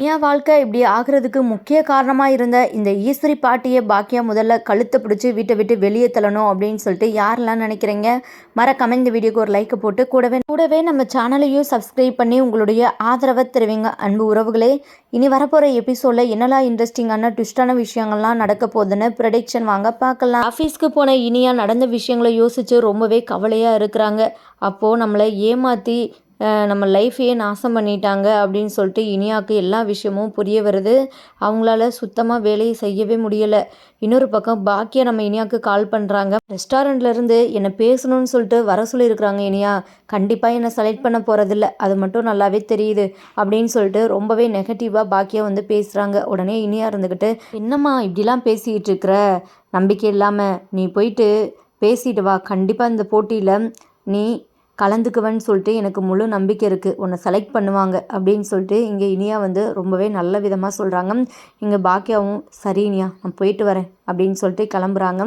என் வாழ்க்கை இப்படி ஆகிறதுக்கு முக்கிய காரணமாக இருந்த இந்த ஈஸ்வரி பாட்டியை பாக்கியா முதல்ல கழுத்தை பிடிச்சி வீட்டை விட்டு வெளியே தள்ளணும் அப்படின்னு சொல்லிட்டு யாரெல்லாம் நினைக்கிறீங்க? மறக்காம இந்த வீடியோக்கு ஒரு லைக்கை போட்டு கூடவே கூடவே நம்ம சேனலையும் சப்ஸ்கிரைப் பண்ணி உங்களுடைய ஆதரவை தெரிவிங்க. அன்பு உறவுகளே இனி வரப்போகிற எபிசோடில் என்னெல்லாம் இன்ட்ரெஸ்டிங்கான ட்விஸ்டான விஷயங்கள்லாம் நடக்க போகுதுன்னு ப்ரடிக்ஷன் வாங்க பார்க்கலாம். ஆஃபீஸ்க்கு போன இனியாக நடந்த விஷயங்களை யோசித்து ரொம்பவே கவலையாக இருக்கிறாங்க. அப்போது நம்மளை ஏமாற்றி நம்ம லைஃப்பையே நாசம் பண்ணிட்டாங்க அப்படின்னு சொல்லிட்டு இனியாவுக்கு எல்லா விஷயமும் புரிய வருது. அவங்களால சுத்தமாக வேலையை செய்யவே முடியலை. இன்னொரு பக்கம் பாக்கியா நம்ம இனியாவுக்கு கால் பண்ணுறாங்க ரெஸ்டாரண்ட்லேருந்து என்னை பேசணும்னு சொல்லிட்டு வர சொல்லியிருக்கிறாங்க இனியா. கண்டிப்பாக என்னை செலக்ட் பண்ண போகிறதில்ல அது மட்டும் நல்லாவே தெரியுது அப்படின்னு சொல்லிட்டு ரொம்பவே நெகட்டிவாக பாக்கியா வந்து பேசுகிறாங்க உடனே இனியா இருந்துக்கிட்டு என்னம்மா இப்படிலாம் பேசிக்கிட்டு இருக்கிற? நம்பிக்கை இல்லாமல் நீ போயிட்டு பேசிட்டு வா. கண்டிப்பாக இந்த போட்டியில் நீ கலந்துக்குவேன்னு சொல்லிட்டு எனக்கு முழு நம்பிக்கை இருக்குது உன்னை செலக்ட் பண்ணுவாங்க அப்படின்னு சொல்லிட்டு இங்கே இனியா வந்து ரொம்பவே நல்ல விதமாக சொல்கிறாங்க இங்கே பாக்கியாவும் சரி இனியா நான் போயிட்டு வரேன் அப்படின்னு சொல்லிட்டு கிளம்புறாங்க.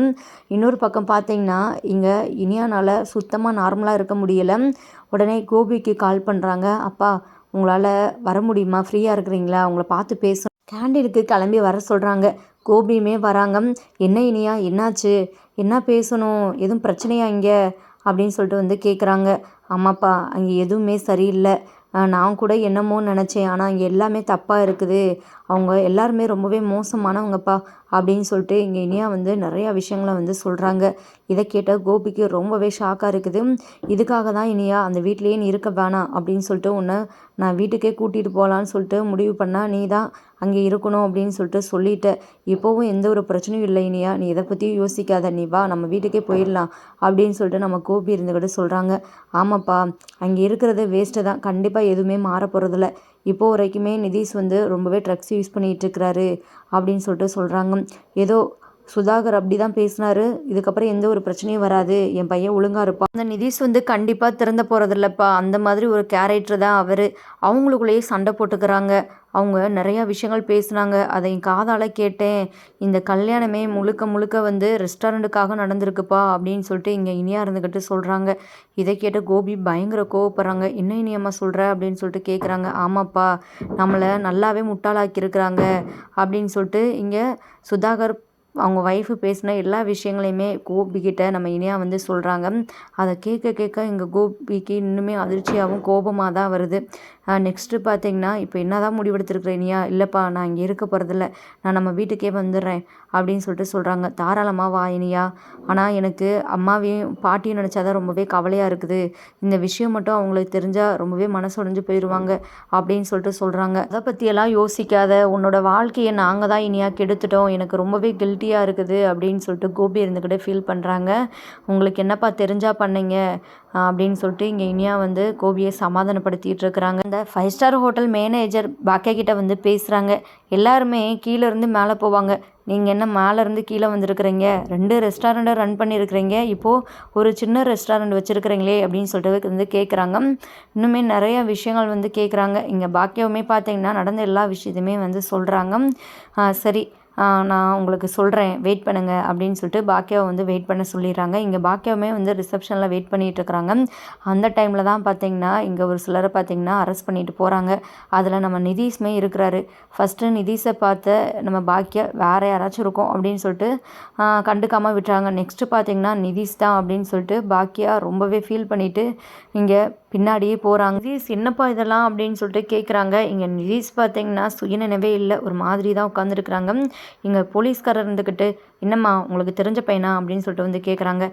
இன்னொரு பக்கம் பார்த்தீங்கன்னா இங்கே இனியானால் சுத்தமாக நார்மலாக இருக்க முடியலை. உடனே கோபிக்கு கால் பண்ணுறாங்க அப்பா உங்களால் வர முடியுமா? ஃப்ரீயாக இருக்கிறீங்களா? அவங்கள பார்த்து பேசணும் கேண்டீனுக்கு கிளம்பி வர சொல்கிறாங்க கோபியுமே வராங்க. என்ன இனியா? என்னாச்சு? என்ன பேசணும்? எதுவும் பிரச்சனையா இங்கே? அப்படின்னு சொல்லிட்டு வந்து கேட்குறாங்க ஆமாப்பா அங்கே எதுவுமே சரியில்லை. நான் கூட என்னமோ நினச்சேன். ஆனால் அங்கே எல்லாமே தப்பாக இருக்குது. அவங்க எல்லாருமே ரொம்பவே மோசமானவங்கப்பா அப்படின்னு சொல்லிட்டு இங்கே இனியா வந்து நிறையா விஷயங்களை வந்து சொல்கிறாங்க இதை கேட்ட கோபிக்கு ரொம்பவே ஷாக்காக இருக்குது. இதுக்காக தான் இனியா அந்த வீட்லேயே நீ இருக்க வேணாம் அப்படின்னு சொல்லிட்டு உன்னை நான் வீட்டுக்கே கூட்டிகிட்டு போகலான்னு சொல்லிட்டு முடிவு பண்ணால் நீ தான் அங்கே இருக்கணும் அப்படின்னு சொல்லிட்டு சொல்லிட்ட. இப்போவும் எந்த ஒரு பிரச்சனையும் இல்லை இனியா. நீ இதை பற்றியும் யோசிக்காத. நீ வா நம்ம வீட்டுக்கே போயிடலாம் அப்படின்னு சொல்லிட்டு நம்ம கோபி இருந்துக்கிட்டு சொல்கிறாங்க ஆமாப்பா அங்கே இருக்கிறது வேஸ்ட்டு தான். கண்டிப்பாக எதுவுமே மாற போகிறதில்ல இப்போ வரைக்குமே நிதிஷ் வந்து ரொம்பவே ட்ரக்ஸ் யூஸ் பண்ணிகிட்டு இருக்கிறாரு அப்படின்னு சொல்லிட்டு சொல்கிறாங்க ஏதோ சுதாகர் அப்படி தான் பேசினாரு. இதுக்கப்புறம் எந்த ஒரு பிரச்சனையும் வராது. என் பையன் ஒழுங்காக இருப்பான். அந்த நிதிஷ் வந்து கண்டிப்பாக திறந்த போகிறதில்லப்பா அந்த மாதிரி ஒரு கேரக்டர் தான் அவர். அவங்களுக்குள்ளேயே சண்டை போட்டுக்கிறாங்க. அவங்க நிறையா விஷயங்கள் பேசுனாங்க. அதை என் காதால் கேட்டேன். இந்த கல்யாணமே முழுக்க முழுக்க வந்து ரெஸ்டாரண்ட்டுக்காக நடந்திருக்குப்பா அப்படின்னு சொல்லிட்டு இங்கே இனியா இருந்துக்கிட்டு சொல்கிறாங்க இதை கேட்ட கோபி பயங்கர கோவப்படுறாங்க. என்ன இனியம்மா சொல்கிற அப்படின்னு சொல்லிட்டு கேட்குறாங்க ஆமாப்பா நம்மளை நல்லாவே முட்டாளாக்கியிருக்கிறாங்க அப்படின்னு சொல்லிட்டு இங்கே சுதாகர் அவங்க ஒய்ஃபு பேசின எல்லா விஷயங்களையுமே கோபிக்கிட்ட நம்ம இனியா வந்து சொல்கிறாங்க அதை கேட்க கேட்க எங்கள் கோபிக்கு இன்னுமே அதிர்ச்சியாகவும் கோபமாக தான் வருது. நெக்ஸ்ட்டு பார்த்தீங்கன்னா இப்போ என்ன தான் முடிவெடுத்துருக்குறீனியா இல்லைப்பா நான் இங்கே இருக்க போகிறதில்ல நான் நம்ம வீட்டுக்கே வந்துடுறேன் அப்படின்னு சொல்லிட்டு சொல்கிறாங்க தாராளமாக வா இனியா. ஆனால் எனக்கு அம்மாவையும் பாட்டியும் நினச்சாதான் ரொம்பவே கவலையாக இருக்குது. இந்த விஷயம் மட்டும் அவங்களுக்கு தெரிஞ்சால் ரொம்பவே மனசு உடஞ்சு போயிடுவாங்க அப்படின்னு சொல்லிட்டு சொல்கிறாங்க அதை பற்றியெல்லாம் யோசிக்காத உன்னோட வாழ்க்கையை நாங்கள் தான் இனியா கெடுத்துட்டோம். எனக்கு ரொம்பவே கில்ட்டியாக இருக்குது அப்படின்னு சொல்லிட்டு கோபி இருந்துக்கிட்டே ஃபீல் பண்ணுறாங்க உங்களுக்கு என்னப்பா தெரிஞ்சால் பண்ணீங்க? அப்படின்னு சொல்லிட்டு இங்கே இனியா வந்து கோபியை சமாதானப்படுத்திட்டு இருக்கிறாங்க. இந்த five star hotel manager Baakiya கிட்ட வந்து பேசுகிறாங்க எல்லாருமே கீழே இருந்து மேலே போவாங்க. நீங்கள் என்ன மேலேருந்து கீழே வந்திருக்கிறீங்க? ரெண்டு ரெஸ்டாரண்ட்டை ரன் பண்ணியிருக்கிறீங்க இப்போது ஒரு சின்ன ரெஸ்டாரண்ட் வச்சுருக்கிறீங்களே அப்படின்னு சொல்லிட்டு வந்து கேட்குறாங்க இன்னுமே நிறைய விஷயங்கள் வந்து கேட்குறாங்க இங்கே பாக்கியாவுமே பார்த்தீங்கன்னா நடந்த எல்லா விஷயத்தையுமே வந்து சொல்கிறாங்க சரி. நான் உங்களுக்கு சொல்கிறேன் வெயிட் பண்ணுங்கள் அப்படின்னு சொல்லிட்டு பாக்கியாவை வந்து வெயிட் பண்ண சொல்லிடுறாங்க. இங்கே பாக்கியாவுமே வந்து ரிசப்ஷனில் வெயிட் பண்ணிகிட்டு இருக்கிறாங்க. அந்த டைமில் தான் பார்த்தீங்கன்னா இங்கே ஒரு சிலரை பார்த்தீங்கன்னா அரெஸ்ட் பண்ணிட்டு போகிறாங்க அதில் நம்ம நிதிஷ்மே இருக்கிறாரு. ஃபஸ்ட்டு நிதிஷை பார்த்த நம்ம பாக்கியா வேறு யாராச்சும் இருக்கும் அப்படின்னு சொல்லிட்டு கண்டுக்காமல் விட்டுறாங்க. நெக்ஸ்ட்டு பார்த்தீங்கன்னா நிதிஷ் தான் அப்படின்னு சொல்லிட்டு பாக்கியா ரொம்பவே ஃபீல் பண்ணிவிட்டு இங்கே பின்னாடியே போகிறாங்க நிதிஷ் என்னப்பா இதெல்லாம்? அப்படின்னு சொல்லிட்டு கேட்குறாங்க இங்கே நிதிஷ் பார்த்தீங்கன்னா சுயநினைவே இல்லை. ஒரு மாதிரி தான் உட்காந்துருக்குறாங்க இங்கே போலீஸ்காரர் இருந்துக்கிட்டு என்னம்மா உங்களுக்கு தெரிஞ்ச பையனா? அப்படின்னு சொல்லிட்டு வந்து கேட்குறாங்க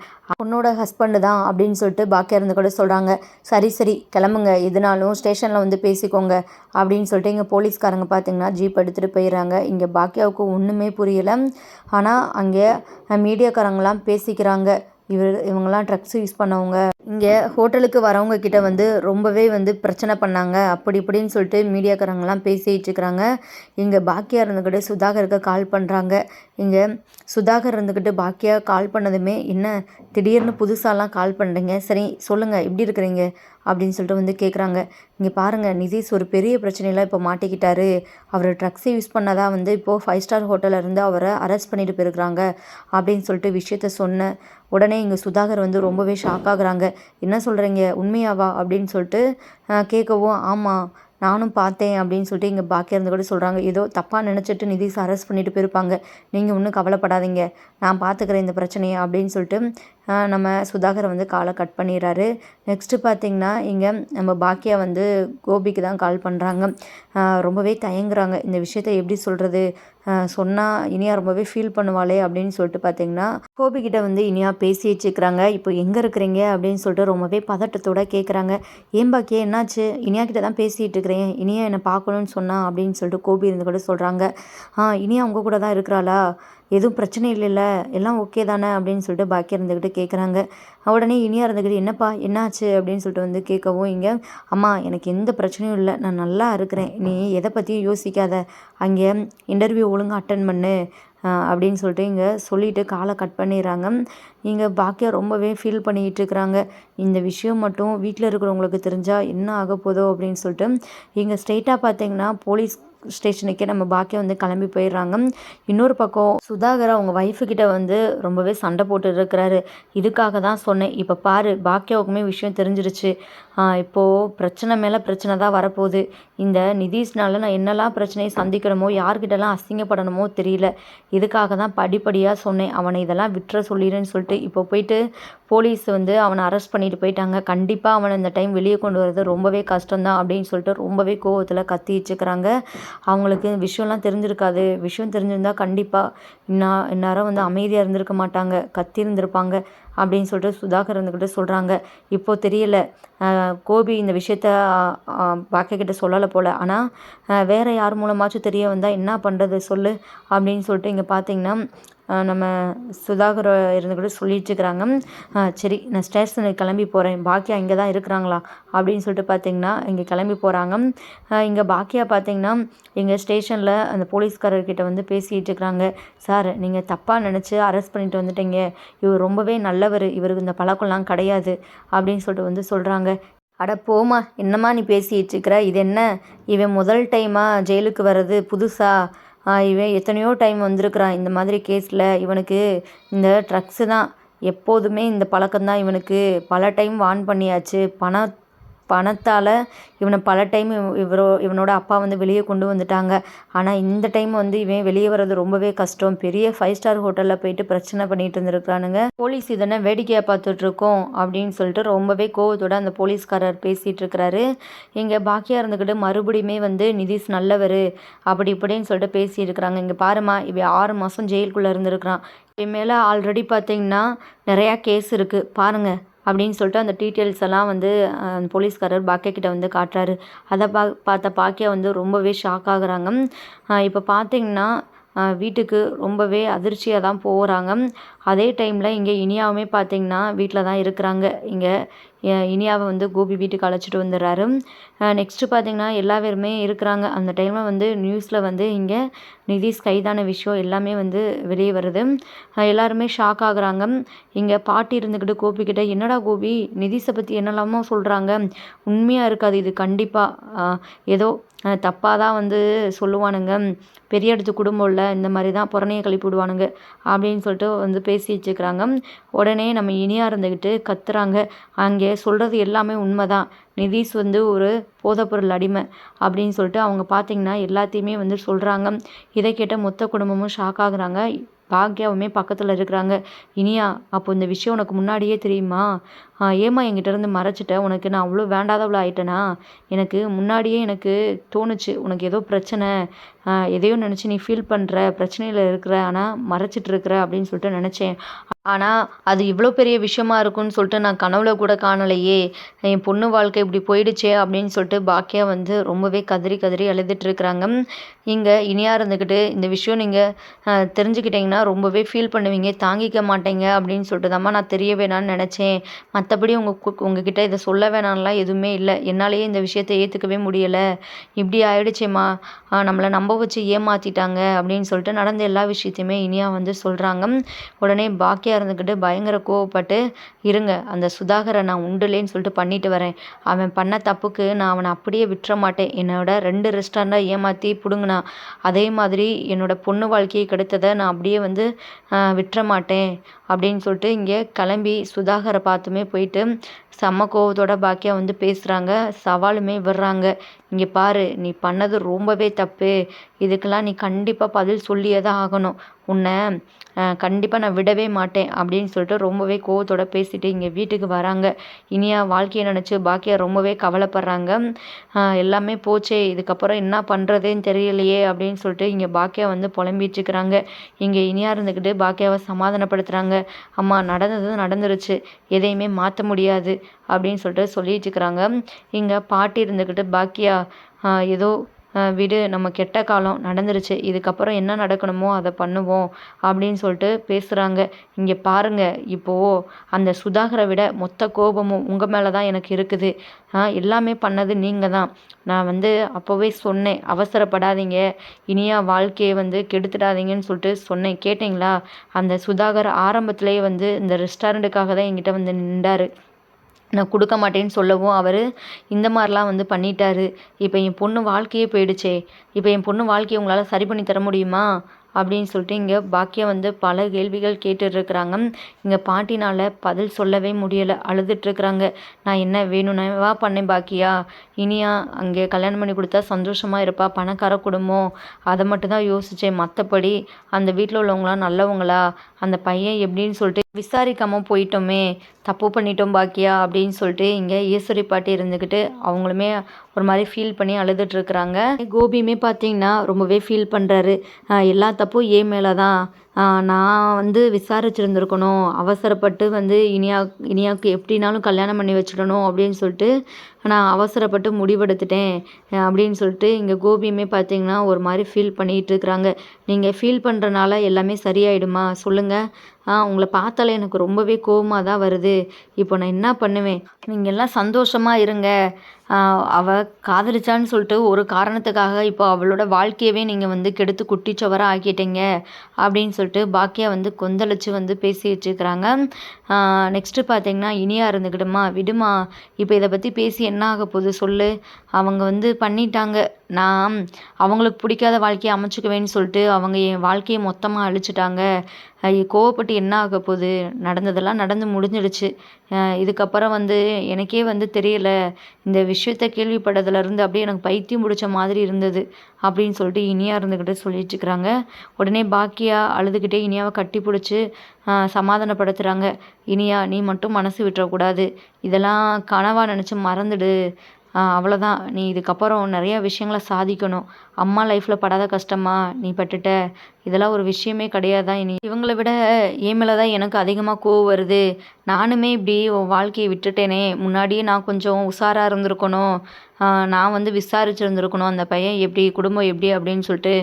உன்னோட ஹஸ்பண்டு தான் அப்படின்னு சொல்லிட்டு பாக்கியா இருந்து கூட சொல்கிறாங்க சரி சரி கிளம்புங்க. எதுனாலும் ஸ்டேஷனில் வந்து பேசிக்கோங்க அப்படின்னு சொல்லிட்டு இங்கே போலீஸ்காரங்க பார்த்தீங்கன்னா ஜீப் எடுத்துகிட்டு போயிடுறாங்க. இங்கே பாக்கியாவுக்கு ஒன்றுமே புரியலை. ஆனால் அங்கே மீடியாக்காரங்களாம் பேசிக்கிறாங்க. இவர் இவங்கெல்லாம் ட்ரக்ஸ் யூஸ் பண்ணவங்க. இங்கே ஹோட்டலுக்கு வரவங்க கிட்ட வந்து ரொம்பவே வந்து பிரச்சனை பண்ணாங்க. அப்படி இப்படின்னு சொல்லிட்டு மீடியாக்காரங்களாம் பேசிகிட்டு இருக்கிறாங்க இங்கே பாக்கியா இருந்துக்கிட்டு சுதாகருக்கு கால் பண்ணுறாங்க இங்கே சுதாகர் இருந்துக்கிட்டு பாக்கியா கால் பண்ணதுமே என்ன திடீர்னு புதுசாலாம் கால் பண்ணுறீங்க சரி சொல்லுங்கள் எப்படி இருக்கிறீங்க? அப்படின்னு சொல்லிட்டு வந்து கேட்குறாங்க இங்கே பாருங்கள் நிதிஷ் ஒரு பெரிய பிரச்சனையில் இப்போ மாட்டிக்கிட்டாரு. அவர் ட்ரக்ஸை யூஸ் பண்ணதா வந்து இப்போது ஃபைவ் ஸ்டார் ஹோட்டலில் இருந்து அவரை அரெஸ்ட் பண்ணிட்டு போயிருக்கிறாங்க. அப்படின்னு சொல்லிட்டு விஷயத்த சொன்னேன் உடனே இங்கே சுதாகர் வந்து ரொம்பவே ஷாக் ஆகுறாங்க. என்ன சொல்கிறீங்க உண்மையாவா? அப்படின்னு சொல்லிட்டு கேட்கவும் ஆமாம் நானும் பார்த்தேன் அப்படின்னு சொல்லிட்டு இங்கே பாக்கியா இருந்து கூட சொல்கிறாங்க ஏதோ தப்பாக நினச்சிட்டு நிதிஷ் அரெஸ்ட் பண்ணிட்டு போயிருப்பாங்க. நீங்கள் ஒன்றும் கவலைப்படாதீங்க. நான் பார்த்துக்கிறேன் இந்த பிரச்சனையை அப்படின்னு சொல்லிட்டு நம்ம சுதாகரை வந்து காலை கட் பண்ணிடுறாரு. நெக்ஸ்ட்டு பார்த்தீங்கன்னா இங்கே நம்ம பாக்கியா வந்து கோபிக்கு தான் கால் பண்ணுறாங்க ரொம்பவே தயங்குறாங்க. இந்த விஷயத்த எப்படி சொல்கிறது சொன்னால் இனியா ரொம்பவே ஃபீல் பண்ணுவாளே அப்படின்னு சொல்லிட்டு பார்த்தீங்கன்னா கோபிக்கிட்ட வந்து இனியா பேசி வச்சுக்கிறாங்க. இப்போ எங்கே இருக்கிறீங்க? அப்படின்னு சொல்லிட்டு ரொம்பவே பதட்டத்தோட கேட்குறாங்க ஏன் பாக்கியா என்னாச்சு? இனியா கிட்ட தான் பேசிகிட்டு இருக்கிறேன். இனியா என்னை பார்க்கணும்னு சொன்னா அப்படின்னு சொல்லிட்டு கோபி இருந்து கூட சொல்கிறாங்க ஆ இனியா அவங்க கூட தான் இருக்கிறாளா? எதுவும் பிரச்சனை இல்லைல்ல எல்லாம் ஓகே தானே அப்படின்னு சொல்லிட்டு பாக்கியா இருந்துக்கிட்டு கேட்குறாங்க உடனே இனியா இருந்துக்கிட்டு என்னப்பா என்னாச்சு? அப்படின்னு சொல்லிட்டு வந்து கேட்கவும் இங்கே அம்மா எனக்கு எந்த பிரச்சனையும் இல்லை. நான் நல்லா இருக்கிறேன். நீ எதை பற்றியும் யோசிக்காத. அங்கே இன்டர்வியூ ஒழுங்காக அட்டன் பண்ணு. அப்படின்னு சொல்லிட்டு இங்கே சொல்லிவிட்டு காலை கட் பண்ணிடுறாங்க. இங்கே பாக்கியா ரொம்பவே ஃபீல் பண்ணிக்கிட்டு இருக்கிறாங்க. இந்த விஷயம் மட்டும் வீட்டில் இருக்கிறவங்களுக்கு தெரிஞ்சால் என்ன ஆக போதோ அப்படின்னு சொல்லிட்டு இங்கே ஸ்ட்ரெயிட்டாக பார்த்தீங்கன்னா போலீஸ் ஸ்டேஷனுக்கே நம்ம பாக்கியம் வந்து கிளம்பி போயிடுறாங்க. இன்னொரு பக்கம் சுதாகர் அவங்க ஒய்ஃபுக்கிட்ட வந்து ரொம்பவே சண்டை போட்டு இருக்கிறாரு. இதுக்காக தான் சொன்னேன். இப்போ பாரு பாக்கியாவுக்குமே விஷயம் தெரிஞ்சிருச்சு. இப்போது பிரச்சனை மேலே பிரச்சனை தான் வரப்போகுது. இந்த நிதிஷ்னால நான் என்னெல்லாம் பிரச்சனையை சந்திக்கணுமோ யார்கிட்டலாம் அசிங்கப்படணுமோ தெரியல. இதுக்காக தான் படிப்படியாக சொன்னேன். அவனை இதெல்லாம் விட்டுற சொல்லிடுன்னு சொல்லிட்டு இப்போ போயிட்டு போலீஸ் வந்து அவனை அரெஸ்ட் பண்ணிட்டு போயிட்டாங்க. கண்டிப்பாக அவனை இந்த டைம் வெளியே கொண்டு வரது ரொம்பவே கஷ்டம்தான் அப்படின்னு சொல்லிட்டு ரொம்பவே கோவத்தில் கத்தி வச்சுக்கிறாங்க. அவங்களுக்கு விஷயம்லாம் தெரிஞ்சிருக்காது. விஷயம் தெரிஞ்சிருந்தால் கண்டிப்பாக இன்னும் இந்நேரம் வந்து அமைதியாக இருந்திருக்க மாட்டாங்க. கத்தி இருந்திருப்பாங்க அப்படின்னு சொல்லிட்டு சுதாகர் இருந்துக்கிட்டு சொல்கிறாங்க இப்போது தெரியல. கோபி இந்த விஷயத்த பாக்கிய சொல்லலை போல். ஆனால் வேறு யார் மூலமாச்சும் தெரிய வந்தால் என்ன பண்ணுறது சொல்லு அப்படின்னு சொல்லிட்டு இங்கே பார்த்தீங்கன்னா நம்ம சுதாகர் இருந்து கூட சொல்லிட்டுருக்குறாங்க சரி நான் ஸ்டேஷனுக்கு கிளம்பி போகிறேன் பாக்கியா இங்கே தான் இருக்கிறாங்களா? அப்படின்னு சொல்லிட்டு பார்த்தீங்கன்னா இங்கே கிளம்பி போகிறாங்க இங்கே பாக்கியா பார்த்தீங்கன்னா எங்கள் ஸ்டேஷனில் அந்த போலீஸ்காரர்கிட்ட வந்து பேசிகிட்டு இருக்கிறாங்க. சார் நீங்கள் தப்பாக நினச்சி அரெஸ்ட் பண்ணிட்டு வந்துட்டீங்க. இவர் ரொம்பவே நல்லவர். இவருக்கு இந்த பழக்கம்லாம் கிடையாது. அப்படின்னு சொல்லிட்டு வந்து சொல்கிறாங்க அட போம்மா என்னம்மா நீ பேசிகிட்டு இருக்கிற? இது என்ன? இவன் முதல் டைமாக ஜெயிலுக்கு வர்றது புதுசாக இவன் எத்தனையோ டைம் வந்திருக்கிறான். இந்த மாதிரி கேஸில் இவனுக்கு இந்த ட்ரக்ஸு தான். எப்போதுமே இந்த பழக்கந்தான் இவனுக்கு. பல டைம் வார்ன் பண்ணியாச்சு. பணம் பணத்தால் இவனை பல டைம் இவரோ இவனோட அப்பா வந்து வெளியே கொண்டு வந்துட்டாங்க. ஆனால் இந்த டைம் வந்து இவன் வெளியே வர்றது ரொம்பவே கஷ்டம். பெரிய ஃபைவ் ஸ்டார் ஹோட்டலில் போயிட்டு பிரச்சனை பண்ணிட்டு இருந்துருக்கானுங்க போலீஸ் இதனை வேடிக்கையாக பார்த்துட்டு இருக்கோம் அப்படின்னு சொல்லிட்டு ரொம்பவே கோவத்தோட அந்த போலீஸ்காரர் பேசிகிட்டு இருக்கிறாரு இங்கே பாக்கியாக இருந்துக்கிட்டு மறுபடியுமே வந்து நிதிஷ் நல்லவர் அப்படி இப்படின்னு சொல்லிட்டு பேசியிருக்கிறாங்க இங்கே பாருமா இவன் ஆறு மாதம் ஜெயிலுக்குள்ளே இருந்திருக்கிறான். இவன் மேலே ஆல்ரெடி பார்த்தீங்கன்னா நிறையா கேஸ் இருக்குது பாருங்கள் அப்படின்னு சொல்லிட்டு அந்த டீட்டெயில்ஸ் எல்லாம் வந்து அந்த போலீஸ்காரர் பாக்கியக்கிட்ட வந்து காட்டுறாரு. அதை பா பார்த்த பாக்கியா வந்து ரொம்பவே ஷாக் ஆகுறாங்க. இப்போ பார்த்தீங்கன்னா வீட்டுக்கு ரொம்பவே அதிர்ச்சியாக தான் போகிறாங்க அதே டைமில் இங்கே இனியாவுமே பார்த்தீங்கன்னா வீட்டில் தான் இருக்கிறாங்க. இங்கே இனியாவை வந்து கோபி வீட்டுக்கு அழைச்சிட்டு வந்துடுறாரு. நெக்ஸ்ட்டு பார்த்தீங்கன்னா எல்லா பேருமே இருக்கிறாங்க. அந்த டைமில் வந்து நியூஸில் வந்து இங்கே நிதிஷ் கைதான விஷயம் எல்லாமே வந்து வெளியே வருது. எல்லாருமே ஷாக் ஆகுறாங்க. இங்கே பாட்டி இருந்துக்கிட்டு கோபிக்கிட்ட என்னடா கோபி நிதிஷை பற்றி என்னெல்லாமோ சொல்கிறாங்க உண்மையாக இருக்காது இது கண்டிப்பாக ஏதோ தப்பாக தான் வந்து சொல்லுவானுங்க. பெரிய இடத்து குடும்பம் இல்லை இந்த மாதிரி தான் புறணையை கழிப்பு விடுவானுங்க. அப்படின்னு சொல்லிட்டு வந்து பேசி வச்சுக்கிறாங்க உடனே நம்ம இனியாக இருந்துக்கிட்டு கத்துறாங்க. அங்கே சொல்கிறது எல்லாமே உண்மை தான் நிதிஷ் வந்து ஒரு போதைப்பொருள் அடிமை அப்படின்னு சொல்லிட்டு அவங்க பார்த்தீங்கன்னா எல்லாத்தையுமே வந்து சொல்கிறாங்க இதை கேட்ட மொத்த குடும்பமும் ஷாக் ஆகுறாங்க. பாக்யாவுமே பக்கத்தில் இருக்கிறாங்க. இனியா அப்போ இந்த விஷயம் உனக்கு முன்னாடியே தெரியுமா? ஏமா ஏம்மா இருந்து மறைச்சிட்ட? உனக்கு நான் அவ்வளோ வேண்டாதவளோ ஆயிட்டேனா? எனக்கு முன்னாடியே எனக்கு தோணுச்சு. உனக்கு ஏதோ பிரச்சனை. எதையோ நினச்சி நீ ஃபீல் பண்ணுற பிரச்சனையில் இருக்கிற ஆனால் மறைச்சிட்டு இருக்கிற அப்படின்னு சொல்லிட்டு நினச்சேன். ஆனால் அது இவ்வளோ பெரிய விஷயமா இருக்கும்னு சொல்லிட்டு நான் கனவுல கூட காணலையே. என் பொண்ணு வாழ்க்கை இப்படி போயிடுச்சே அப்படின்னு சொல்லிட்டு பாக்கியா வந்து ரொம்பவே கதறி கதறி அழுதுட்டு இருக்கிறாங்க. இங்கே இனியாக இருந்துக்கிட்டு இந்த விஷயம் நீங்கள் தெரிஞ்சுக்கிட்டீங்கன்னா ரொம்பவே ஃபீல் பண்ணுவீங்க. தாங்கிக்க மாட்டீங்க அப்படின்னு சொல்லிட்டு தாம்மா நான் தெரிய வேணாம்னு நினச்சேன். மற்றபடி உங்கள் உங்ககிட்ட இதை சொல்ல வேணான்லாம் எதுவுமே இல்லை. என்னாலேயே இந்த விஷயத்தை ஏற்றுக்கவே முடியலை. இப்படி ஆயிடுச்சேம்மா. நம்மளை நம்ப வச்சு ஏமாற்றிட்டாங்க அப்படின்னு சொல்லிட்டு நடந்த எல்லா விஷயத்தையுமே இனியா வந்து சொல்கிறாங்க உடனே பாக்கியா இருந்துக்கிட்டு பயங்கர கோவப்பட்டு இருங்க அந்த சுதாகரை நான் உண்டுலேன்னு சொல்லிட்டு பண்ணிட்டு வரேன். அவன் பண்ண தப்புக்கு நான் அவனை அப்படியே விட்டுற மாட்டேன். என்னோட ரெண்டு ரெஸ்டாரண்டாக ஏமாற்றி பிடுங்கினான் அதே மாதிரி என்னோட பொண்ணு வாழ்க்கையை கெடுத்ததை நான் அப்படியே வந்து விட்டுற மாட்டேன். அப்படின்னு சொல்லிட்டு இங்கே கிளம்பி சுதாகரை பார்த்துமே போயிட்டு செம்ம கோவத்தோட பாக்கியா வந்து பேசுகிறாங்க சவாலுமே விடுறாங்க. இங்கே பாரு நீ பண்ணது ரொம்பவே தப்பு. இதுக்கெல்லாம் நீ கண்டிப்பாக பதில் சொல்லியே தான் ஆகணும். உன்னை கண்டிப்பாக நான் விடவே மாட்டேன் அப்படின்னு சொல்லிட்டு ரொம்பவே கோவத்தோட பேசிட்டு இங்கே வீட்டுக்கு வராங்க. இனியா வாழ்க்கையை நினச்சி பாக்கியா ரொம்பவே கவலைப்படுறாங்க. எல்லாமே போச்சே இதுக்கப்புறம் என்ன பண்ணுறதுன்னு தெரியலையே அப்படின்னு சொல்லிட்டு இங்கே பாக்கியா வந்து புலம்பிட்டு இருக்கிறாங்க. இங்கே இனியா இருந்துக்கிட்டு பாக்கியாவை சமாதானப்படுத்துகிறாங்க அம்மா நடந்தது நடந்துருச்சு எதையுமே மாற்ற முடியாது அப்படின்னு சொல்லிட்டு சொல்லிட்டு இருக்கிறாங்க. இங்கே பாட்டி இருந்துக்கிட்டு பாக்கியா ஏதோ விடு நம்ம கெட்ட காலம் நடந்துருச்சு. இதுக்கப்புறம் என்ன நடக்கணுமோ அதை பண்ணுவோம் அப்படின்னு சொல்லிட்டு பேசுகிறாங்க இங்கே பாருங்கள் இப்போது அந்த சுதாகரை விட மொத்த கோபமும் உங்கள் மேலே தான் எனக்கு இருக்குது. எல்லாமே பண்ணது நீங்கள் தான் நான் வந்து அப்போவே சொன்னேன் அவசரப்படாதீங்க. இனியா வாழ்க்கையை வந்து கெடுத்துடாதீங்கன்னு சொல்லிட்டு சொன்னேன். கேட்டிங்களா? அந்த சுதாகர் ஆரம்பத்திலேயே வந்து இந்த ரெஸ்டாரண்ட்டுக்காக தான் என்கிட்ட வந்து நின்றாரு. நான் கொடுக்க மாட்டேன்னு சொல்லவும் அவர் இந்த மாதிரிலாம் வந்து பண்ணிட்டாரு. இப்போ என் பொண்ணு வாழ்க்கையே போயிடுச்சே. இப்போ என் பொண்ணு வாழ்க்கையை உங்களால் சரி பண்ணி தர முடியுமா? அப்படின்னு சொல்லிட்டு இங்கே பாக்கியா வந்து பல கேள்விகள் கேட்டுட்ருக்குறாங்க. இங்கே பாட்டினால் பதில் சொல்லவே முடியலை. அழுதுட்ருக்குறாங்க. நான் என்ன வேணும்னவா பண்ணேன் பாக்கியா. இனியா அங்கே கல்யாணம் பண்ணி கொடுத்தா சந்தோஷமாக இருப்பா. பணக்கார குடும்பம். அதை மட்டும் தான் யோசித்தேன் மற்றபடி அந்த வீட்டில் உள்ளவங்களாம் நல்லவங்களா? அந்த பையன் எப்படின்னு சொல்லிட்டு விசாரிக்காமல் போயிட்டோமே தப்பு பண்ணிட்டோம் பாக்கியா அப்படின்னு சொல்லிட்டு இங்கே ஈஸ்வரி பாட்டி இருந்துக்கிட்டு அவங்களுமே ஒரு மாதிரி ஃபீல் பண்ணி அழுதுட்ருக்குறாங்க கோபியுமே பார்த்தீங்கன்னா ரொம்பவே ஃபீல் பண்ணுறாரு எல்லா தப்பும் ஏன் மேலே தான் நான் வந்து விசாரிச்சிருந்துருக்கணும். அவசரப்பட்டு வந்து இனியா இனியாவுக்கு எப்படினாலும் கல்யாணம் பண்ணி வச்சிடணும் அப்படின்னு சொல்லிட்டு நான் அவசரப்பட்டு முடிவெடுத்துட்டேன் அப்படின்னு சொல்லிட்டு இங்கே கோபியுமே பார்த்தீங்கன்னா ஒரு மாதிரி ஃபீல் பண்ணிகிட்டு இருக்கிறாங்க. நீங்கள் ஃபீல் பண்ணுறனால எல்லாமே சரியாயிடுமா? சொல்லுங்கள் உங்களை பார்த்தாலே எனக்கு ரொம்பவே கோபமாக தான் வருது. இப்போ நான் என்ன பண்ணுவேன்? நீங்கள் எல்லாம் சந்தோஷமாக இருங்க. அவள் காதலிச்சான்னு சொல்லிட்டு ஒரு காரணத்துக்காக இப்போ அவளோட வாழ்க்கையவே நீங்கள் வந்து கெடுத்து குட்டிச்சவராக ஆக்கிட்டீங்க அப்படின்னு சொல்லிட்டு பாக்கியா வந்து கொந்தளிச்சு வந்து பேசிகிட்டு இருக்கிறாங்க. நெக்ஸ்ட்டு பார்த்தீங்கன்னா இனியா இருந்துக்கிடுமா விடுமா இப்போ இதை பற்றி பேசி என்ன ஆக போகுது சொல்லு. அவங்க வந்து பண்ணிட்டாங்க. நான் அவங்களுக்கு பிடிக்காத வாழ்க்கையை அமைச்சுக்குவேன்னு சொல்லிட்டு அவங்க என் வாழ்க்கையை மொத்தமாக அழிச்சிட்டாங்க. கோவப்பட்டு என்ன ஆக போகுது? நடந்ததெல்லாம் நடந்து முடிஞ்சிடுச்சு. இதுக்கப்புறம் வந்து எனக்கே வந்து தெரியல. இந்த விஷயத்த கேள்விப்பட்டதுலேருந்து அப்படியே எனக்கு பைத்தியம் பிடிச்ச மாதிரி இருந்தது அப்படின்னு சொல்லிட்டு இனியா இருந்துக்கிட்டு சொல்லிட்டு இருக்கிறாங்க. உடனே பாக்கியா அழுதுகிட்டே இனியாவை கட்டி பிடிச்சி சமாதானப்படுத்துகிறாங்க இனியா நீ மட்டும் மனசு விட்டுறக்கூடாது. இதெல்லாம் கனவாக நினச்சி மறந்துடு. அவ்வளோதான் நீ இதுக்கப்புறம் நிறையா விஷயங்கள சாதிக்கணும். அம்மா லைஃப்பில் படாத கஷ்டமா? நீ பட்டுட்ட. இதெல்லாம் ஒரு விஷயமே கிடையாது தான் இனி? இவங்களை விட என் மேலே தான் எனக்கு அதிகமாக கோவம் வருது. நானுமே இப்படி உன் வாழ்க்கையை விட்டுட்டேனே. முன்னாடியே நான் கொஞ்சம் உஷாராக இருந்திருக்கணும். நான் வந்து விசாரிச்சிருந்துருக்கணும். அந்த பையன் எப்படி குடும்பம் எப்படி அப்படின்னு சொல்லிட்டு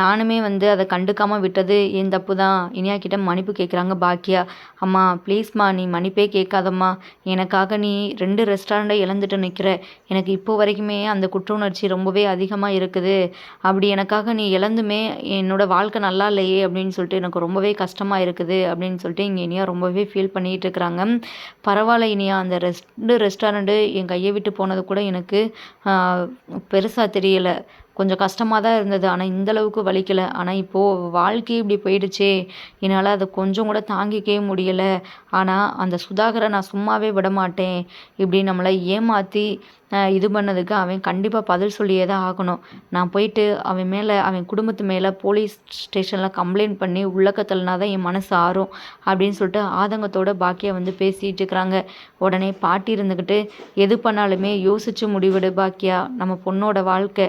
நானுமே வந்து அதை கண்டுக்காமல் விட்டது என் தப்பு தான். இனியா கிட்ட மன்னிப்பு கேட்குறாங்க பாக்கியா. அம்மா ப்ளீஸ்மா நீ மன்னிப்பே கேட்காதம்மா. எனக்காக நீ ரெண்டு ரெஸ்டாரண்ட்டை இழந்துட்டு நிற்கிற எனக்கு இப்போ வரைக்குமே அந்த குற்ற உணர்ச்சி ரொம்பவே அதிகமாக இருக்குது. அப்படி எனக்காக நீ இழந்துமே என்னோடய வாழ்க்கை நல்லா இல்லையே அப்படின்னு சொல்லிட்டு எனக்கு ரொம்பவே கஷ்டமாக இருக்குது அப்படின்னு சொல்லிட்டு இங்கே இனியா ரொம்பவே ஃபீல் பண்ணிகிட்டு இருக்கிறாங்க. பரவாயில்ல இனியா அந்த ரெஸ்ட்டு ரெஸ்டாரண்ட்டு என் கையை விட்டு போனது கூட எனக்கு பெருசாக தெரியலை. கொஞ்சம் கஷ்டமாக தான் இருந்தது. ஆனால் இந்தளவுக்கு வலிக்கலை. ஆனால் இப்போது வாழ்க்கையே இப்படி போயிடுச்சே. என்னால் அதை கொஞ்சம் கூட தாங்கிக்கவே முடியலை. ஆனால் அந்த சுதாகரை நான் சும்மாவே விட மாட்டேன் இப்படி நம்மளை ஏமாற்றி இது பண்ணதுக்கு அவன் கண்டிப்பாக பதில் சொல்லியே தான் ஆகணும். நான் போயிட்டு அவன் மேலே அவன் குடும்பத்து மேலே போலீஸ் ஸ்டேஷனில் கம்ப்ளைண்ட் பண்ணி உள்ளக்கத்தல்னா தான் என் மனசு ஆறும் அப்படின்னு சொல்லிட்டு ஆதங்கத்தோட பாக்கியா வந்து பேசிகிட்டு இருக்கிறாங்க. உடனே பாட்டி இருந்துக்கிட்டு எது பண்ணாலுமே யோசித்து முடிவிடு பாக்கியா. நம்ம பொண்ணோட வாழ்க்கை.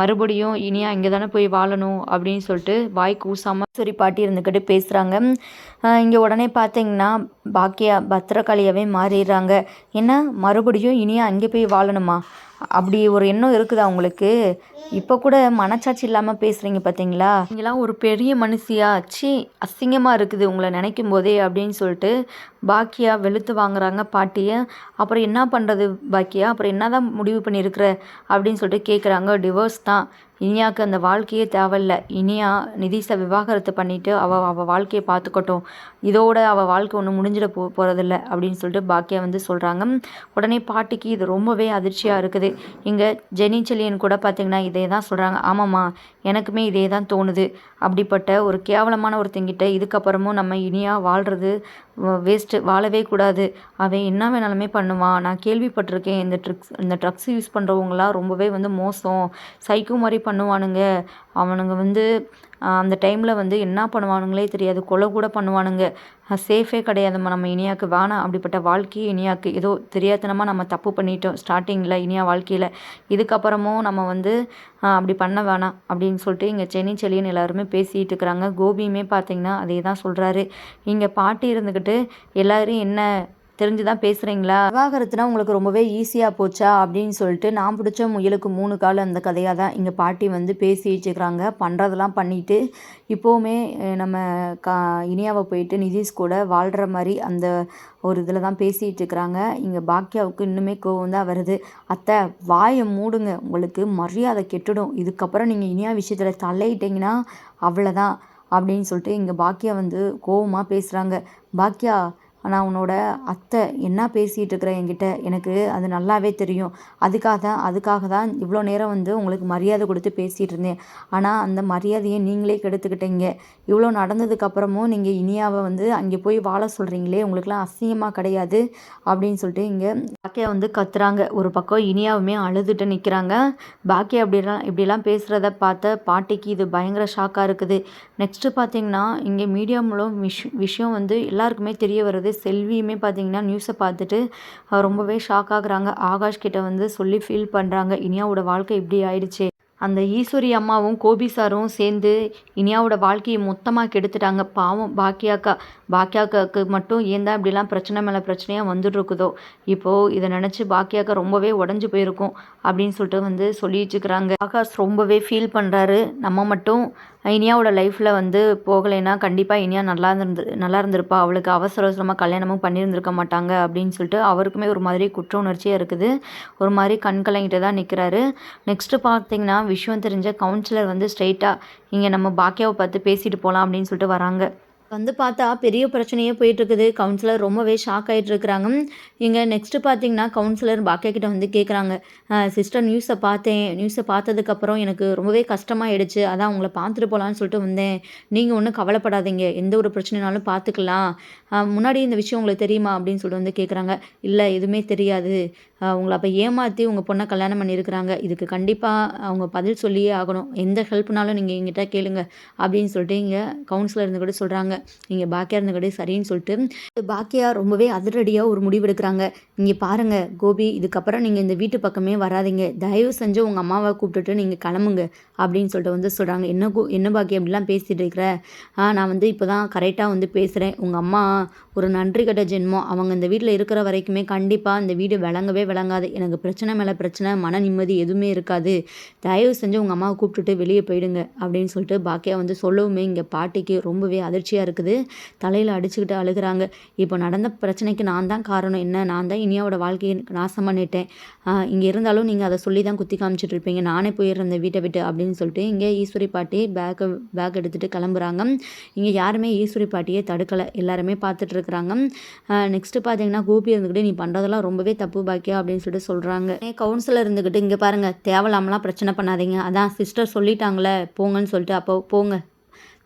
மறுபடியும் இனியா இங்கே தானே போய் வாழணும். அப்படின்னு சொல்லிட்டு வாய் கூசாமல் சரி பாட்டி இருந்துக்கிட்டு பேசுகிறாங்க இங்கே உடனே பார்த்தீங்கன்னா பாக்கியா பத்திரகாளியாகவே மாறிடுறாங்க. என்ன மறுபடியும் இனியா அங்கே போய் வாழணுமா? அப்படி ஒரு எண்ணம் இருக்குதா உங்களுக்கு? இப்போ கூட மனச்சாட்சி இல்லாமல் பேசுகிறீங்க பார்த்தீங்களா நீங்களாம் ஒரு பெரிய மனுஷியா? சி அசிங்கமாக இருக்குது உங்களை நினைக்கும் போதே அப்படின்னு சொல்லிட்டு பாக்கியா வெளுத்து வாங்குறாங்க பாட்டியை. அப்புறம் என்ன பண்ணுறது பாக்கியா? அப்புறம் என்ன தான் முடிவு பண்ணியிருக்கிற? அப்படின்னு சொல்லிட்டு கேட்குறாங்க டிவோர்ஸ் தான். இனியாவுக்கு அந்த வாழ்க்கையே தேவையில்ல. இனியா நிதிஷை விவாகரத்து பண்ணிவிட்டு அவள் அவள் வாழ்க்கையை பார்த்துக்கட்டும். இதோட அவள் வாழ்க்கை ஒன்றும் முடிஞ்சிட போ போகிறதில்ல அப்படின்னு சொல்லிட்டு பாக்கியா வந்து சொல்கிறாங்க உடனே பாட்டிக்கு இது ரொம்பவே அதிர்ச்சியாக இருக்குது. இங்கே ஜெனி செலியன் கூட பார்த்திங்கன்னா இதே தான் சொல்கிறாங்க ஆமாம்மா எனக்குமே இதே தான் தோணுது. அப்படிப்பட்ட ஒரு கேவலமான ஒருத்தங்கிட்ட இதுக்கப்புறமும் நம்ம இனியாக வாழ்கிறது வேஸ்ட்டு வாழவே கூடாது. அவன் என்ன வேணாலுமே பண்ணுவான். நான் கேள்விப்பட்டிருக்கேன் இந்த ட்ரிக்ஸ் இந்த ட்ரக்ஸ் யூஸ் பண்ணுறவங்களாம் ரொம்பவே வந்து மோசம். சைக்கோ மாதிரி பண்ணுவானுங்க. அவனுங்க வந்து அந்த டைமில் வந்து என்ன பண்ணுவானுங்களே தெரியாது. கொலை கூட பண்ணுவானுங்க. சேஃபே கிடையாதும்மா நம்ம இனியாவுக்கு வேணாம். அப்படிப்பட்ட வாழ்க்கையே இனியாவுக்கு ஏதோ தெரியாதனமாக நம்ம தப்பு பண்ணிட்டோம் ஸ்டார்டிங்கில் இனியா வாழ்க்கையில். இதுக்கப்புறமும் நம்ம வந்து அப்படி பண்ண வேணாம் அப்படின்னு சொல்லிட்டு இங்கே செனி செலின்னு எல்லாருமே பேசிகிட்டு இருக்கிறாங்க. கோபியுமே பார்த்தீங்கன்னா அதே தான் சொல்கிறாரு இங்கே பாட்டி இருந்துக்கிட்டு எல்லோரும் என்ன தெரிஞ்சு தான் பேசுகிறீங்களா விவாகரத்துனா உங்களுக்கு ரொம்பவே ஈஸியாக போச்சா? அப்படின்னு சொல்லிட்டு நான் பிடிச்ச முயலுக்கு மூணு கால் அந்த கதையாக தான் இங்கே பாட்டி வந்து பேசி வச்சுக்கிறாங்க பண்ணுறதெல்லாம் பண்ணிவிட்டு இப்போவுமே நம்ம கா இனியாவை போயிட்டு நிதிஷ் கூட வாழ்கிற மாதிரி அந்த ஒரு இதில் தான் பேசிகிட்டு இருக்கிறாங்க இங்கே பாக்கியாவுக்கு இன்னுமே கோவம் தான் வருது. அத்தை வாயை மூடுங்க. உங்களுக்கு மரியாதை கெட்டுடும். இதுக்கப்புறம் நீங்கள் இனியா விஷயத்தில் தலையிட்டீங்கன்னா அவ்வளோதான் அப்படின்னு சொல்லிட்டு இங்கே பாக்கியா வந்து கோவமாக பேசுகிறாங்க பாக்கியா ஆனால் உன்னோட அத்தை என்ன பேசிகிட்டு இருக்கிற என்கிட்ட? எனக்கு அது நல்லாவே தெரியும். அதுக்காக தான் அதுக்காக தான் இவ்வளோ நேரம் வந்து உங்களுக்கு மரியாதை கொடுத்து பேசிகிட்டு இருந்தேன் ஆனால் அந்த மரியாதையை நீங்களே கெடுத்துக்கிட்டீங்க. இவ்வளோ நடந்ததுக்கப்புறமும் நீங்கள் இனியாவை வந்து அங்கே போய் வாழ சொல்கிறீங்களே உங்களுக்குலாம் அசிங்கமாக கிடையாது அப்படின்னு சொல்லிட்டு இங்கே பாக்கியா வந்து கத்துறாங்க. ஒரு பக்கம் இனியாவுமே அழுதுட்டு நிற்கிறாங்க பாக்கியா அப்படிலாம் இப்படிலாம் பேசுகிறத பார்த்த பாட்டிக்கு இது பயங்கர ஷாக்காக இருக்குது. நெக்ஸ்ட்டு பார்த்தீங்கன்னா இங்கே மீடியா மூலம் விஷ் விஷயம் வந்து எல்லாருக்குமே தெரிய வருது. செல்வியுமே பார்த்தீங்கன்னா நியூஸை பார்த்துட்டு ரொம்பவே ஷாக் ஆகுறாங்க. ஆகாஷ் கிட்ட வந்து சொல்லி ஃபீல் பண்ணுறாங்க இனியாவோட வாழ்க்கை இப்படி ஆயிடுச்சு. அந்த ஈஸ்வரி அம்மாவும் கோபி சாரும் சேர்ந்து இனியாவோட வாழ்க்கையை மொத்தமாக கெடுத்துட்டாங்க. பாவம் பாக்கியாக்கா பாக்கியாக்காவுக்கு மட்டும் ஏன் தான் இப்படிலாம் பிரச்சனை மேலே பிரச்சனையாக வந்துட்டுருக்குதோ. இப்போது இதை நினச்சி பாக்கியாக்கா ரொம்பவே உடஞ்சி போயிருக்கும் அப்படின்னு சொல்லிட்டு வந்து சொல்லிட்டுருக்குறாங்க ஆகாஷ் ரொம்பவே ஃபீல் பண்ணுறாரு நம்ம மட்டும் இனியாவோட லைஃப்பில் வந்து போகலைன்னா கண்டிப்பாக இனியா நல்லா இருந்து நல்லா இருந்திருப்பா. அவளுக்கு அவசர அவசரமாக கல்யாணமும் பண்ணியிருந்திருக்க மாட்டாங்க அப்படின்னு சொல்லிட்டு அவருக்குமே ஒரு மாதிரி குற்ற உணர்ச்சியாக இருக்குது. ஒரு மாதிரி கண் கலங்கிட்டு தான் நிற்கிறாரு நெக்ஸ்ட்டு பார்த்தீங்கன்னா விஷயம் தெரிஞ்ச கவுன்சிலர் வந்து ஸ்ட்ரைட்டாக இங்கே நம்ம பாக்கியாவை பார்த்து பேசிட்டு போகலாம் அப்படின்னு சொல்லிட்டு வராங்க. வந்து பார்த்தா பெரிய பிரச்சனையே போயிட்டுருக்குது. கவுன்சிலர் ரொம்பவே ஷாக் ஆகிட்டு இருக்கிறாங்க இங்கே நெக்ஸ்ட்டு பார்த்தீங்கன்னா கவுன்சிலர் பாக்கியா கிட்ட வந்து கேட்குறாங்க சிஸ்டர் நியூஸை பார்த்தேன். நியூஸை பார்த்ததுக்கப்புறம் எனக்கு ரொம்பவே கஷ்டமாயிடுச்சு. அதான் உங்களை பார்த்துட்டு போகலான்னு சொல்லிட்டு வந்தேன். நீங்கள் ஒன்றும் கவலைப்படாதீங்க. எந்த ஒரு பிரச்சனைனாலும் பார்த்துக்கலாம். முன்னாடி இந்த விஷயம் உங்களுக்கு தெரியுமா? அப்படின்னு சொல்லிட்டு வந்து கேட்குறாங்க இல்லை எதுவுமே தெரியாது. உங்களை அப்போ ஏமாற்றி உங்கள் பொண்ணை கல்யாணம் பண்ணியிருக்கிறாங்க. இதுக்கு கண்டிப்பாக அவங்க பதில் சொல்லியே ஆகணும். எந்த ஹெல்ப்னாலும் நீங்கள் எங்கிட்ட கேளுங்க அப்படின்னு சொல்லிட்டு இங்கே கவுன்சிலர் இருந்து கூட சொல்கிறாங்க இங்கே பாக்கியா இருந்து கூட சரின்னு சொல்லிட்டு பாக்கியா ரொம்பவே அதிரடியாக ஒரு முடிவு எடுக்கிறாங்க. இங்கே பாருங்கள் கோபி இதுக்கப்புறம் நீங்கள் இந்த வீட்டு பக்கமே வராதிங்க. தயவு செஞ்சு உங்கள் அம்மாவை கூப்பிட்டுட்டு நீங்கள் கிளம்புங்க அப்படின்னு சொல்லிட்டு வந்து சொல்கிறாங்க என்ன என்ன பாக்கி அப்படிலாம் பேசிகிட்டு இருக்கிற? நான் வந்து இப்போ தான் கரெக்டாக வந்து பேசுகிறேன் உங்கள் அம்மா ஒரு நன்றி கட்ட ஜென்மம். அவங்க இந்த வீட்டில் இருக்கிற வரைக்குமே கண்டிப்பாக இந்த வீடு விளங்கவே விளங்காது. எனக்கு பிரச்சனை மேலே பிரச்சனை மன நிம்மதி எதுவுமே இருக்காது. தயவு செஞ்சு உங்கள் அம்மாவை கூப்பிட்டுட்டு வெளியே போயிடுங்க அப்படின்னு சொல்லிட்டு பாக்கியா வந்து சொல்லவுமே இங்கே பாட்டிக்கு ரொம்பவே அதிர்ச்சியாக இருக்குது. தலையில் அடிச்சுக்கிட்டு அழுகிறாங்க. இப்போ நடந்த பிரச்சனைக்கு நான் தான் காரணம் என்ன? நான் தான் இனியாவோட வாழ்க்கையை நாசம் பண்ணிட்டேன். இங்கே இருந்தாலும் நீங்கள் அதை சொல்லி தான் குத்தி காமிச்சிட்டு இருப்பீங்க. நானே போயிடுறேன் இந்த வீட்டை விட்டு அப்படின்னு சொல்லிட்டு இங்கே ஈஸ்வரி பாட்டி பேக்கை பேக் எடுத்துகிட்டு கிளம்புறாங்க. இங்கே யாருமே ஈஸ்வரி பாட்டியை தடுக்கலை. எல்லாருமே பார்த்துட்டு இருக்கிறாங்க நெக்ஸ்ட்டு பார்த்தீங்கன்னா கோபி இருந்துக்கிட்டு நீ பண்ணுறதெல்லாம் ரொம்பவே தப்பு பாக்கியா? அப்படின்னு சொல்லிட்டு சொல்கிறாங்க கவுன்சிலர் இருந்துக்கிட்டு இங்கே பாருங்கள் தேவையில்லாமலாம் பிரச்சனை பண்ணாதீங்க. அதான் சிஸ்டர் சொல்லிட்டாங்களே போங்கன்னு சொல்லிட்டு அப்போ போங்க.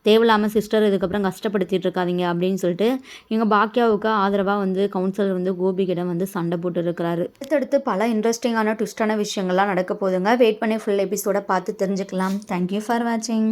தேவையில்லாமல் சிஸ்டர் இதுக்கப்புறம் கஷ்டப்படுத்திட்டு இருக்காதீங்க அப்படின்னு சொல்லிட்டு எங்கள் பாக்கியாவுக்கு ஆதரவாக வந்து கவுன்சிலர் வந்து கோபிகிடம் வந்து சண்டை போட்டு இருக்கிறாரு. அடுத்தடுத்து பல இன்ட்ரெஸ்டிங்கான ட்விஸ்டான விஷயங்கள்லாம் நடக்க போதுங்க வெயிட் பண்ணி ஃபுல் எபிசோட பார்த்து தெரிஞ்சுக்கலாம். தேங்க்யூ ஃபார் வாட்சிங்